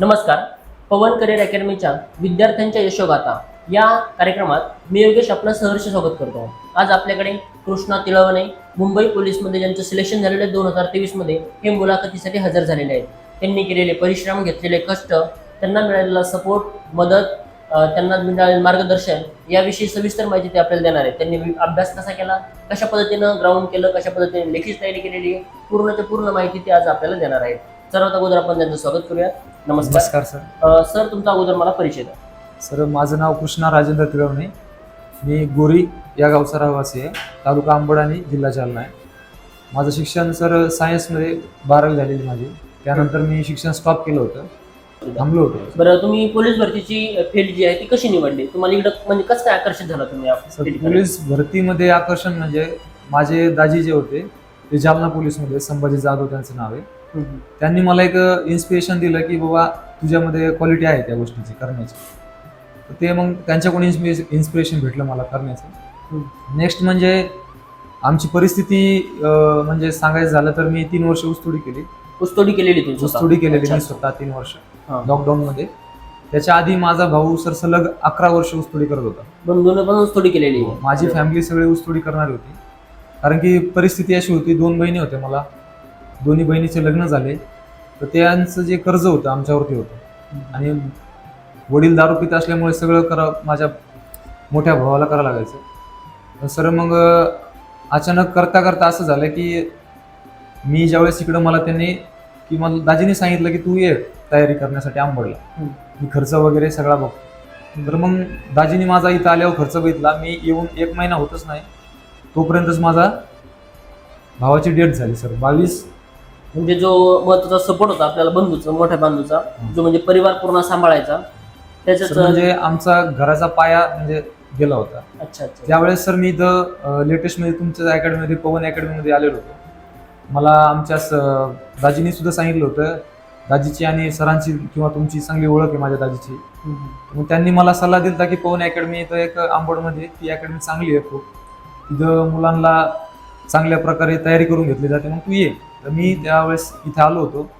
नमस्कार. पवन करिअर अकॅडमीच्या विद्यार्थ्यांच्या यशोगाथा. या कार्यक्रमात मी योगेश आपलं सहर्ष स्वागत करतो. आज आपल्याकडे कृष्णा तिळवणे मुंबई पोलीसमध्ये ज्यांचं सिलेक्शन झालेलं आहे दोन हजार तेवीसमध्ये हे मुलाखतीसाठी हजर झालेले आहेत. त्यांनी केलेले परिश्रम घेतलेले कष्ट त्यांना मिळालेला सपोर्ट मदत त्यांना मिळालेलं मार्गदर्शन याविषयी सविस्तर माहिती ते आपल्याला देणार आहेत. त्यांनी अभ्यास कसा केला कशा पद्धतीनं ग्राउंड केलं कशा पद्धतीने लेखी तयारी केलेली आहे पूर्णच्या पूर्ण माहिती ते आज आपल्याला देणार आहेत. सर्वात अगोदर आपण त्यांचं स्वागत करूया नमस्कार. नमस्कार सर. अ, सर तुमचा अगोदर मला परिचय द्या. सर माझं नाव कृष्णा राजेंद्र तिळवणे मी गोरी या गावचा रहिवासी आहे. तालुका अंबड आणि जिल्हा जालना आहे. माझं शिक्षण सर सायन्समध्ये बारावी झालेली माझी. त्यानंतर मी शिक्षण स्टॉप केलं होतं. थांबलो होतो. बरं तुम्ही पोलीस भरतीची फील्ड जी आहे ती कशी निवडली? तुम्हाला इकडं म्हणजे कसं काय आकर्षित झाला तुम्ही या सर field कडे? पोलीस भरतीमध्ये आकर्षण म्हणजे माझे दाजी जे होते ते जालना पोलीसमध्ये संभाजी जाधव त्यांचं नाव आहे. त्यांनी मला एक इन्स्पिरेशन दिलं की बाबा तुझ्यामध्ये क्वालिटी आहे त्या गोष्टीची करण्याची तर ते मग त्यांच्याकडून इन्स्पिरेशन भेटलं मला करण्याचं नेक्स्ट म्हणजे आमची परिस्थिती म्हणजे सांगायचं झालं तर मी तीन वर्ष ऊसतोडी केली ऊसतोडी केलेली? ऊसतोडी केलेली मी. स्वतः तीन वर्ष हा. लॉकडाऊन मध्ये त्याच्या आधी माझा भाऊ सर सलग अकरा वर्ष ऊसतोडी करत होता पण ऊसतोडी केलेली आहे. माझी फॅमिली सगळी ऊसतोडी करणारी होती कारण की परिस्थिती अशी होती दोन बहिणी होत्या मला दोन्ही बहिणीचे लग्न झाले तर त्यांचं जे कर्ज होतं आमच्यावरती होतं. आणि वडील दारू पित असल्यामुळे सगळं करा माझ्या मोठ्या भावाला करावं लागायचं. सर मग अचानक करता करता असं झालं की मी ज्यावेळेस इकडं मला त्यांनी की मला दाजीने सांगितलं की तू ये तयारी करण्यासाठी आंबडला. मी खर्च वगैरे सगळा बघतो. तर मग दाजीने माझा इथं आल्यावर खर्च बघितला. मी येऊन एक महिना होतच नाही. तोपर्यंतच माझा भावाची डेट झाली सर. बावीस म्हणजे जो महत्त्वाचा सपोर्ट होता आपल्याला बंधूचा मोठ्या बंधूचा जो म्हणजे परिवार पूर्ण सांभाळायचा त्याच्याच सर म्हणजे आमचा घराचा पाया म्हणजे गेला होता. अच्छा अच्छा. त्यावेळेस सर मी इथं लेटेस्टमध्ये तुमच्या अकॅडमीमध्ये पवन अकॅडमीमध्ये आलेलो होतो. मला आमच्या दाजींनी सुद्धा सांगितलं होतं दाजीची आणि सरांची किंवा तुमची चांगली ओळख आहे माझ्या दाजीची. मग त्यांनी मला सल्ला दिला की पवन अकॅडमी इथं एक आंबडमध्ये ती अकॅडमी चांगली आहे खूप. तिथं मुलांना चांगल्या प्रकारे तयारी करून घेतली जाते मग तू ये. तर मी त्यावेळेस इथे आलो होतो.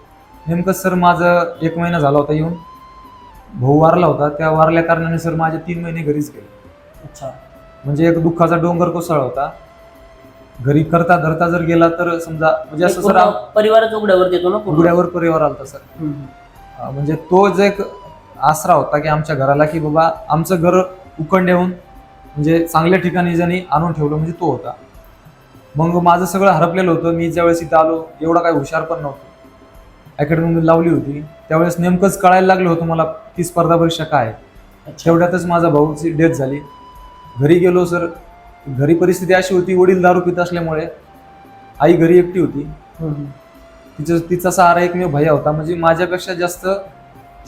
नेमकं सर माझं एक महिना झाला होता येऊन. भाऊ वारला होता. त्या वारल्या कारणाने सर माझे तीन महिने घरीच गेले. अच्छा. म्हणजे एक दुःखाचा डोंगर कोसळला होता. घरी करता धरता जर गेला तर समजा म्हणजे असं सर पूर्ण परिवारच उघड्यावर देतो ना पूर्ण. उघड्यावर परिवार आलता सर. हम्म. अं, म्हणजे तो जो एक आसरा होता की आमच्या घराला की बाबा आमचं घर उकंड्याहून म्हणजे चांगल्या ठिकाणी ज्यांनी आणून ठेवलं म्हणजे तो होता. मग माझं सगळं हरपलेलं होतं. मी ज्यावेळेस इथं आलो एवढा काही हुशार पण नव्हतो. अकॅडमीमध्ये लावली होती. त्यावेळेस नेमकंच कळायला लागलं होतं मला की स्पर्धा परीक्षा काय. तेवढ्यातच माझा भाऊची डेथ झाली. घरी गेलो सर घरी परिस्थिती अशी होती वडील दारू पित असल्यामुळे. आई घरी एकटी होती. तिचं तिचा सहारा एकमेव भैया होता. म्हणजे माझ्यापेक्षा जास्त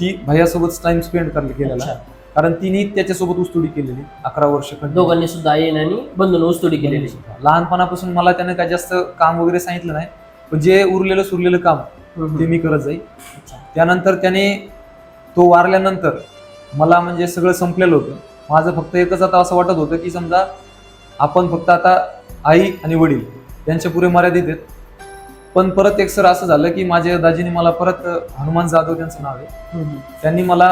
ती भैयासोबत टाइम स्पेंड केलेला. कारण तिने त्याच्यासोबत उस्तुडी केलेली अकरा वर्ष. दोघांनी सुद्धा आईन आणि बंधून ऊसतोडी केलेली लहानपणापासून मला त्याने काय जास्त काम वगैरे सांगितलं नाही पण जे उरलेलं सुरलेलं काम. ते मी करत जाईल. त्यानंतर त्याने तो वारल्यानंतर मला म्हणजे सगळं संपलेलं होतं माझं फक्त एकच आता असं वाटत होतं की समजा आपण फक्त आता आई आणि वडील यांच्या पुरे मर्यादित आहेत पण परत एक सर असं झालं की माझ्या दाजीने मला परत हनुमान जाधव त्यांचं नाव आहे. त्यांनी मला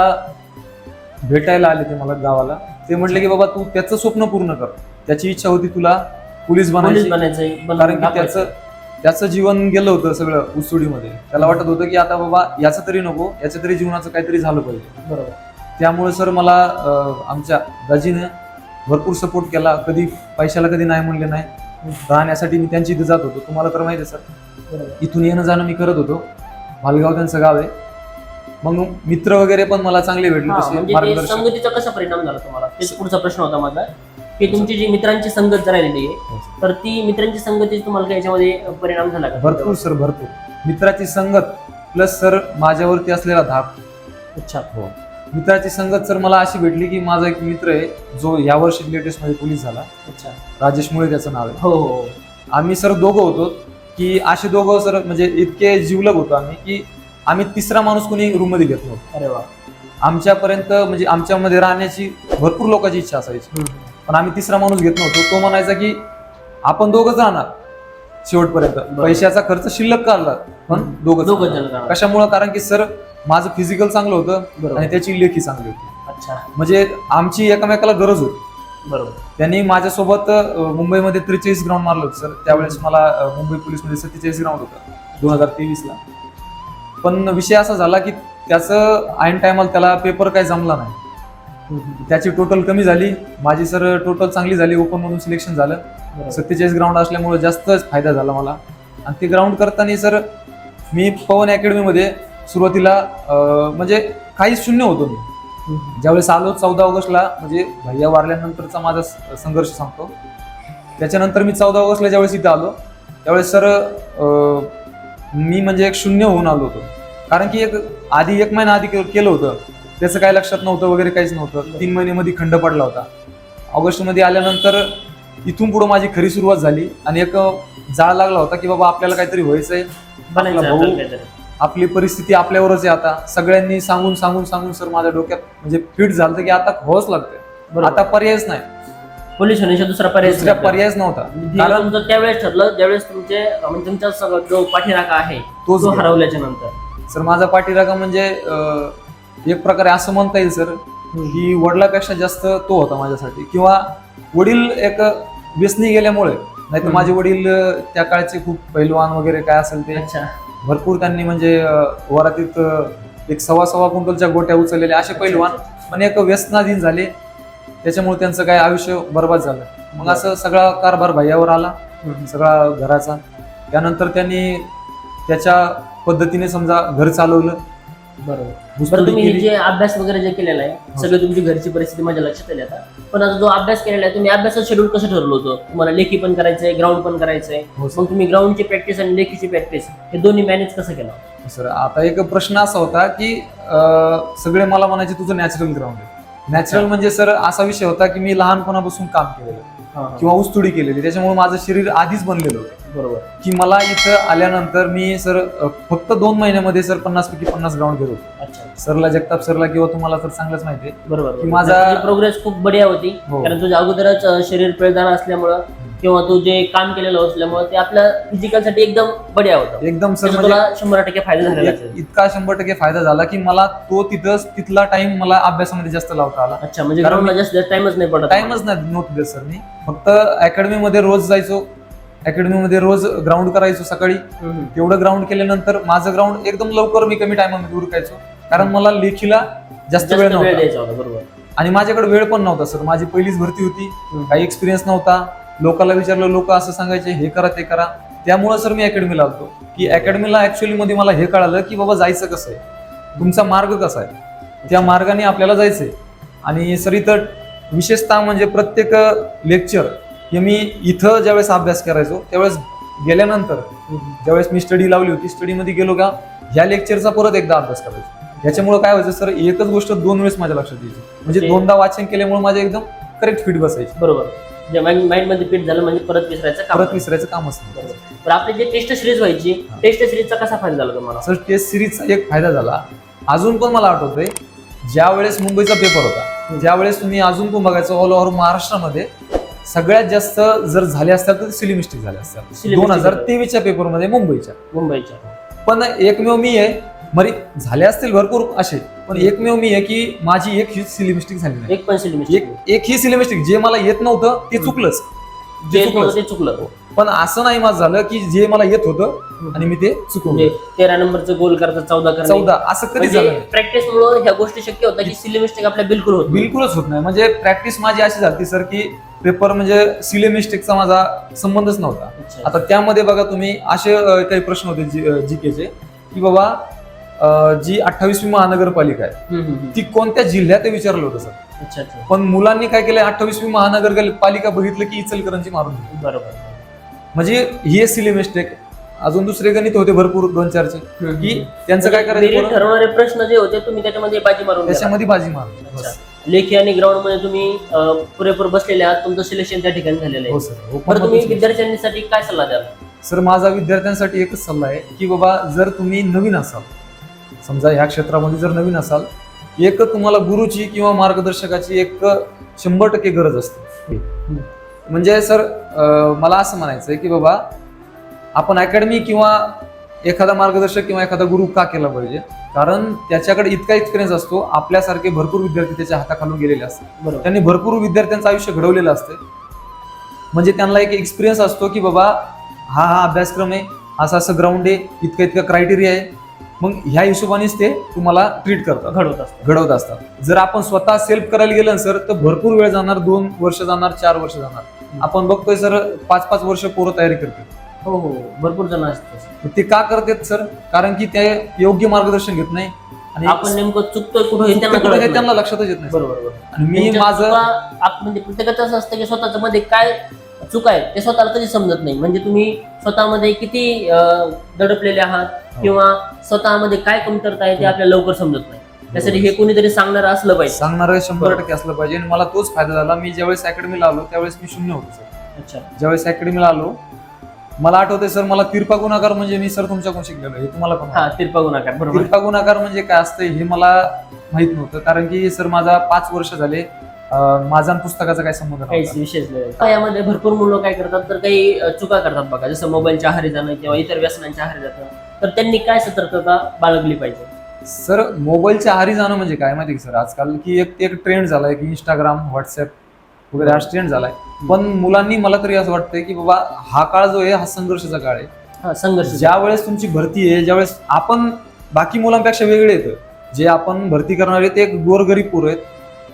भेटायला आले ते मला गावाला. ते म्हटले की बाबा तू त्याचं स्वप्न पूर्ण कर. त्याची इच्छा होती तुला पोलीस पोलीस बनायची बनायचंय बंधून कारण की. त्याचं त्याचं जीवन गेलं होतं सगळं उस्तुडीमध्ये त्याला वाटत होतं की आता बाबा याचं तरी नको याच्या तरी जीवनाचं काहीतरी झालं पाहिजे. बरोबर. त्यामुळे सर मला आमच्या दाजीने भरपूर सपोर्ट केला. कधी पैशाला कधी नाही म्हणले नाही. राहण्यासाठी मी त्यांची इथे जात होतो. तुम्हाला तर माहिती आहे सर. इथून येणं जाणं मी करत होतो. भालगाव त्यांचं गाव आहे. मग मित्र वगैरे पण मला चांगले भेटले हा, म्हणजे संगतीचा कसा परिणाम झाला तुम्हाला? तेच पुढचा प्रश्न होता माझा की तुमची जी मित्रांची संगत राहिलेली आहे तर ती मित्रांची संगती तुम्हाला काही याच्यामध्ये परिणाम झाला का? भरपूर सर भरपूर. मित्राची संगत प्लस सर माझ्यावरती असलेला धाक. अच्छा. मित्राची संगत सर मला अशी भेटली की माझा एक मित्र आहे जो या वर्षी लेटेस्टमध्ये पोलीस झाला. अच्छा. राजेश मुळे त्याचं नाव आहे. हो हो हो. आम्ही सर दोघं होतो की असे दोघं सर म्हणजे इतके जीवलग होतो आम्ही की आम्ही तिसरा माणूस कोणी रूममध्ये घेत नव्हतो. अरे वा. आमच्यापर्यंत म्हणजे आमच्यामध्ये राहण्याची भरपूर लोकांची इच्छा असायची. पण आम्ही तिसरा माणूस घेत नव्हतो. तो म्हणायचा की आपण दोघंच राहणार शेवटपर्यंत. पैशाचा खर्च शिल्लक काढला पण दोघं. कशामुळं? कारण की सर माझं फिजिकल चांगलं होतं आणि त्याची लेखी चांगली होती. अच्छा. म्हणजे आमची एकमेकाला गरज होती. बरोबर. त्यांनी माझ्यासोबत मुंबईमध्ये त्रेचाळीस ग्राउंड मारलं होतं सर. त्यावेळेस मला मुंबई पोलीसमध्ये सत्तेचाळीस ग्राउंड होतं दोन हजार तेवीसला. पण विषय असा झाला की त्याचं ऐन टायमाला त्याला पेपर काही जमला नाही. त्याची टोटल कमी झाली. माझी सर टोटल चांगली झाली. ओपन मधून सिलेक्शन झालं. सत्तेचाळीस ग्राउंड असल्यामुळे जास्तच फायदा झाला मला. आणि ते ग्राउंड करताना सर मी पवन अकॅडमीमध्ये सुरुवातीला म्हणजे काहीच शून्य होतो मी. ज्यावेळेस आलो चौदा ऑगस्टला म्हणजे भैया वारल्यानंतरचा माझा संघर्ष सांगतो त्याच्यानंतर मी चौदा ऑगस्टला ज्यावेळेस इथं आलो त्यावेळेस सर मी म्हणजे एक शून्य होऊन आलो होतो. कारण की एक आधी एक महिना आधी केलं होतं. त्याचं काय लक्षात नव्हतं वगैरे काहीच नव्हतं. तीन महिन्यामध्ये खंड पडला होता. ऑगस्टमध्ये आल्यानंतर इथून पुढे माझी खरी सुरुवात झाली आणि एक जाळ लागला होता की बाबा आपल्याला काहीतरी व्हायचंय. भाऊ-. आपली परिस्थिती आपल्यावरच आहे आता. सगळ्यांनी सांगून सांगून सांगून सर माझ्या डोक्यात म्हणजे फिट झालं की आता होच लागतंय. आता पर्यायच नाही. पोलीस होण्याशिवाय दुसरा पर्याय दुसऱ्या पर्यायच नव्हता. कारण तुमचं त्यावेळेस ठरलं ज्यावेळेस तुमचे म्हणजे तुमचा सगळं जो पाठीराखा आहे तो गेला. हरवल्याच्या नंतर. सर माझा पाठीरागा म्हणजे एक प्रकारे असं म्हणता येईल सर? की वडिलापेक्षा जास्त तो होता माझ्यासाठी. किंवा वडील एक व्यसनी गेल्यामुळे नाही तर हम्म. माझे वडील त्या काळचे खूप पैलवान वगैरे काय असेल ते अच्छा. भरपूर त्यांनी म्हणजे वरातीत एक सव्वा सव्वा क्विंटलच्या गोट्या उचललेल्या असे पैलवान पण एक व्यसनाधीन झाले. त्याच्यामुळे त्यांचं काय आयुष्य बर्बाद झालं. मग असं सगळा कारभार भैयावर आला सगळा घराचा. त्यानंतर त्यांनी त्याच्या पद्धतीने समजा घर चालवलं. बरोबर. तुम्ही हे. जे अभ्यास वगैरे जे केलेला आहे हो. सगळं तुमची घरची परिस्थिती माझ्या लक्षात आली आता. पण आता जो अभ्यास केलेला आहे तुम्ही अभ्यासाचं शेड्यूल कसं ठरवलं होतं? तुम्हाला लेखी पण करायचंय ग्राउंड पण करायचंय. हो. मग तुम्ही ग्राउंडची प्रॅक्टिस आणि लेखीची प्रॅक्टिस हे दोन्ही मॅनेज कसं केलं? सर आता एक प्रश्न असा होता की सगळे मला म्हणायचे तुझं नॅचरल ग्राउंड आहे. नॅचरल म्हणजे सर असा विषय होता की मी लहानपणापासून काम केलेलं. किंवा ऊसतोडी केलेली. त्याच्यामुळे माझं शरीर आधीच बनलेलं होतं. बरोबर. की मला इथं आल्यानंतर मी सर फक्त दोन महिन्यामध्ये सर पन्नास पैकी पन्नास ग्राउंड घेत होतो. सरला जगताप सरला किंवा तुम्हाला तर चांगलंच माहिती आहे. बरोबर की माझा- प्रोग्रेस खूप बढिया होती. हो. कारण तुझ्या अगोदरच अं, शरीर पिळदार असल्यामुळं किंवा तू जे काम केलेलं असल्यामुळं ते आपल्या फिजिकलसाठी एकदम बढिया होतं. एकदम सर त्याचा म्हणजे तुला शंभर टक्के फायदा झालेला असेल. इत- इतका शंभर टक्के फायदा झाला की मला तो तिथं तिथला टाइम मला अभ्यासामध्ये जास्त लावता आला. अच्छा म्हणजे कारण ग्राउंडला जास्त टाइमच नाही पडत. टाइमच नाही नव्हतं देत सर मी. फक्त अकॅडमी मध्ये रोज जायचो. अकॅडमी मध्ये रोज ग्राउंड करायचो सकाळी. हम्म. तेवढं ग्राउंड केल्यानंतर माझं ग्राउंड एकदम लवकर मी कमी टायमामध्ये उरकायचो. कारण मला लेखीला जास्त वेळ वेळ नव्हता. द्यायचा होता बरोबर. आणि माझ्याकडे वेळ पण नव्हता सर. माझी पहिलीच भरती होती. काही एक्सपिरियन्स नव्हता. लोकांना विचारलं लोक असं सांगायचे हे करा ते करा. त्यामुळे सर मी अकॅडमीला आलतो. की अकॅडमीला ऍक्च्युअली मध्ये मला हे कळालं की बाबा जायचं कसं आहे? तुमचा मार्ग कसा आहे? त्या मार्गाने आपल्याला जायचंय. आणि सर इथं विशेषतः म्हणजे प्रत्येक लेक्चर हे मी इथं ज्यावेळेस अभ्यास करायचो त्यावेळेस गेल्यानंतर ज्यावेळेस मी स्टडी लावली होती स्टडीमध्ये गेलो का ह्या लेक्चरचा परत एकदा अभ्यास करायचो. याच्यामुळे काय व्हायचं सर एकच गोष्ट दोन वेळेस माझ्या लक्षात यायची. म्हणजे दोनदा वाचन केल्यामुळे माझे एकदम करेक्ट फिट बसायची. बरोबर. माइंडमध्ये फिट झालं म्हणजे परत विसरायचं काम परत विसरायचं नाही. बरोबर. तर आपली जे टेस्ट सिरीज व्हायची. टेस्ट सिरीजचा कसा फायदा झाला तुम्हाला? सर टेस्ट सिरीजचा एक फायदा झाला. अजून पण मला आठवतंय ज्या वेळेस मुंबईचा पेपर होता ज्यावेळेस तुम्ही अजून पण बघायचं ऑल ओव्हर महाराष्ट्रामध्ये सगळ्यात जास्त जर झाले असतात तर सिली मिस्टेक झाले असतात दोन हजार. तेवीसच्या पेपरमध्ये मुंबईच्या. मुंबईच्या. पण एकमेव मी आहे मरी झाले असतील भरपूर असे पण एकमेव मी आहे की माझी एक ही सिली मिस्टेक झाली नाही. एक पण सिली एक एक ही सिली मिस्टेक जे मला येत नव्हतं ते चुकलंच. जे ते चुकलंच. ते चुकलं. पण असं नाही माझं झालं की जे मला येत होतं आणि मी ते चुकवलं. म्हणजे तेरा नंबरचं गोल करता चौदा करणे. चौदा असं कधी झालं म्हणजे नाही. प्रॅक्टिस मुळे ह्या गोष्टी शक्य होतात की सिली मिस्टेक आपल्या बिलकुल होत नाही. बिलकुलच होत नाही. म्हणजे प्रॅक्टिस माझी अशी झाली सर की पेपर म्हणजे सिले मिस्टेकचा माझा संबंधच नव्हता. अच्छा. आता त्यामध्ये बघा तुम्ही असे अं, काही प्रश्न होते जी केचे की बाबा जी अठ्ठावीसवी महानगरपालिका आहे. ती कोणत्या जिल्ह्यात विचारलं होतं सर? पण मुलांनी काय केलं अठ्ठावीसवी महानगरपालिका बघितलं की इचलकरंजी मारून. बरोबर. म्हणजे ही सिले मिस्टेक अजून दुसरे गणित होते भरपूर दोन चारचे की त्यांचं काय करायचं? ठरवणारे प्रश्न जे होते तुम्ही त्याच्यामध्ये बाजी मारून. त्याच्यामध्ये बाजी मार अच्छा. लेखी आणि ग्राउंडमध्ये तुम्ही पुरेपूर बसलेले आहात तुमचं सिलेक्शन त्या ठिकाणी झालेलं हो आहे सर. हो, बरं तुम्ही विद्यार्थ्यांसाठी काय सल्ला द्याल? सर माझा विद्यार्थ्यांसाठी एकच सल्ला आहे की बाबा जर तुम्ही नवीन असाल समजा ह्या क्षेत्रामध्ये जर नवीन असाल एक तुम्हाला गुरुची किंवा मार्गदर्शकाची एक शंभर टक्के गरज असते. म्हणजे सर मला असं म्हणायचं आहे की बाबा आपण अकॅडमी किंवा एखादा मार्गदर्शक किंवा एखादा गुरु का केला पाहिजे? कारण त्याच्याकडे इतका एक्सपिरियन्स असतो आपल्यासारखे भरपूर विद्यार्थी त्याच्या हाताखालून गेलेले असतात. त्यांनी भरपूर विद्यार्थ्यांचं आयुष्य घडवलेलं असतं. म्हणजे त्यांना एक एक्सपिरियन्स असतो की बाबा हा हा अभ्यासक्रम आहे असं असं ग्राउंड आहे इतकं इतकं क्रायटेरिया आहे. मग ह्या हिशोबानेच ते तुम्हाला ट्रीट करतात. घडवत असतो घडवत असतात. जर आपण स्वतः सेल्फ करायला गेलं ना सर तर भरपूर वेळ जाणार दोन वर्ष जाणार चार वर्ष जाणार. आपण बघतोय सर पाच पाच वर्ष पोरं तयारी करते हो हो भरपूर जण असतात ते का करतात सर कारण की ते योग्य मार्गदर्शन घेत नाही. आणि आपण नेमकं चुकतोय कुठं हे त्यांना लक्षातच येत नाही बरोबर आणि मी माझं म्हणजे प्रत्येकाचं असं असतं की स्वतःच्या मध्ये काय चुका आहेत ते स्वतःला कधी समजत नाही. म्हणजे तुम्ही स्वतःमध्ये किती दडपलेले आहात. किंवा स्वतःमध्ये काय कमतरता आहे ते आपल्याला लवकर समजत नाही. त्यासाठी हे कोणीतरी सांगणार असलं पाहिजे. सांगणार शंभर टक्के असलं पाहिजे. आणि मला तोच फायदा झाला. मी ज्यावेळेस अकॅडमीला आलो त्यावेळेस मी शून्य होतो सर. अच्छा. ज्यावेळेस अकॅडमीला आलो मला आठवतंय सर मला तिरपा गुणाकार म्हणजे मी सर तुमच्याकडून शिकलेलो हे तुम्हाला पण हा तिरपा गुणाकार बरोबर. तिरपा गुणाकार म्हणजे काय असतं हे मला माहीत नव्हतं. कारण की सर माझा पाच वर्ष झाले अं, माझा आणि पुस्तकाचा काय संबंध काहीच विशेष नाही. यामध्ये भरपूर मुलं काय करतात तर काही अं, चुका करतात बघा. जसं मोबाईलच्या आहारी जाणं किंवा इतर व्यसनांच्या आहारी जाणं. तर त्यांनी काय सतर्कता बाळगली पाहिजे? सर मोबाईलच्या आहारी जाणं म्हणजे काय माहिती सर? आजकाल की एक एक ट्रेंड झालाय की इंस्टाग्राम व्हॉट्सअप वगैरे हा ट्रेंड झालाय. पण मुलांनी मला तरी असं वाटतंय की बाबा हा काळ जो आहे हा संघर्षाचा काळ आहे. हा संघर्ष ज्या वेळेस तुमची भरती आहे ज्यावेळेस आपण बाकी मुलांपेक्षा वेगळे येतं जे आपण भरती करणारे ते एक गोरगरीब पोरं आहेत.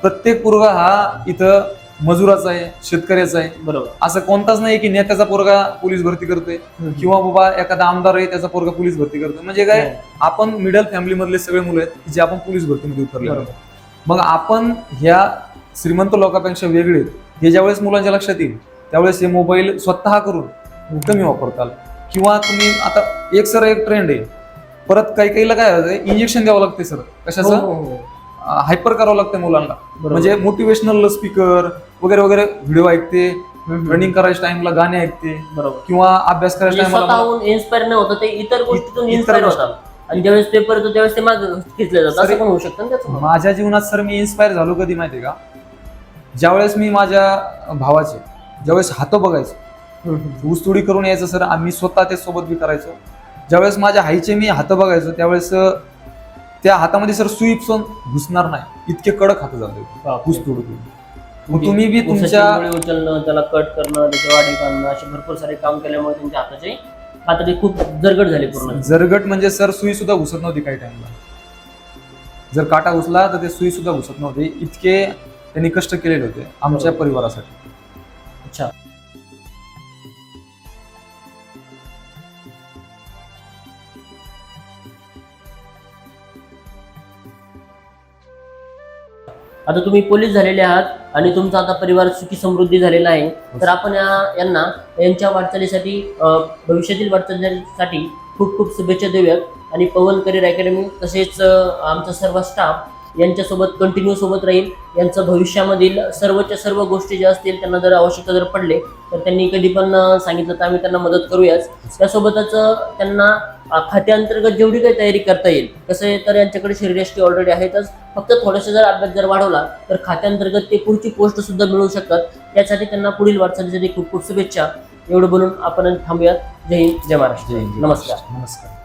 प्रत्येक पोरगा हा इथं मजुराचा आहे शेतकऱ्याचा आहे. बरोबर. असं कोणताच नाही की नेत्याचा पोरगा पोलीस भरती करतोय किंवा बाबा एखादा आमदार आहे त्याचा पोरगा पोलीस भरती करतोय. म्हणजे काय आपण मिडल फॅमिली मधले सगळे मुलं आहेत जे आपण पोलीस भरतीमध्ये उतरले मग आपण ह्या श्रीमंत लोकांपेक्षा वेगळे. हे ज्यावेळेस मुलांच्या लक्षात येईल त्यावेळेस हे मोबाईल स्वतः करून कमी वापरताल. किंवा तुम्ही आता एक सर एक ट्रेंड आहे. परत काही काहीला काय होतं इंजेक्शन द्यावं लागते सर. हो, कशाचं हो, हो. हायपर करावं लागतं मुलांना. म्हणजे मोटिवेशनल स्पीकर वगैरे वगैरे व्हिडिओ ऐकते. रनिंग करायच्या टाइमला गाणे ऐकते बरोबर किंवा अभ्यास म्हणजे करायच्या टाइमला स्वतःहून इन्स्पायर न होतं ते इतर गोष्टीतून इन्स्पायर. होतात आणि ज्यावेळेस पेपर येतो त्यावेळेस ते माग खेचले जातात असं पण होऊ शकतं माझ्या जीवनात सर मी इन्स्पायर झालो कधी माहितीये का ज्यावेळेस मी माझ्या भावाचे ज्यावेळेस हात बघायचो. ऊसतोडी करून यायचं सर आम्ही स्वतः ते सोबत बी करायचो ज्यावेळेस माझ्या आईचे मी हात बघायचो त्यावेळेस त्या हातामध्ये सर सुई पण घुसणार नाही. इतके कडक हात झाले. ऊस तोड करून मग तुम्ही बी तुमच्या उचलणं त्याला कट करणं त्याच्या वाढी बांधणं असे भरपूर सारे काम केल्यामुळे त्यांच्या हाताची हाताची खूप जरगड झाली पूर्ण. जरगट म्हणजे सर सुई सुद्धा घुसत नव्हती काही टाइमला जर काटा घुसला तर ते सुई सुद्धा घुसत नव्हते. इतके त्यांनी कष्ट केलेले होते आमच्या. परिवारासाठी. आता तुम्ही पोलीस झालेले आहात आणि तुमचा आता परिवार सुखी समृद्धी झालेला आहे तर आपण या- यांना यांच्या वाटचालीसाठी भविष्यातील वाटचालीसाठी खूप खूप शुभेच्छा देऊयात. आणि पवन करिअर अकॅडमी तसेच आमचा सर्व स्टाफ यांच्यासोबत कंटिन्यू सोबत राहील. यांचं भविष्यामधील सर्वच्या सर्व गोष्टी ज्या असतील त्यांना जर आवश्यकता जर पडले तर त्यांनी कधी पण सांगितलं तर आम्ही त्यांना मदत करूयाच. त्यासोबतच त्यांना खात्याअंतर्गत जेवढी काही तयारी करता येईल कसं आहे तर यांच्याकडे शरीराष्टी ऑलरेडी आहेतच. फक्त थोडासा जर अभ्यास जर वाढवला तर खात्याअंतर्गत ते पुढची पोस्ट सुद्धा मिळू शकतात. त्यासाठी त्यांना पुढील वाटचालीसाठी खूप खूप शुभेच्छा. एवढं बोलून आपण थांबूयात. जय हिंद जय महाराष्ट्र. नमस्कार. नमस्कार.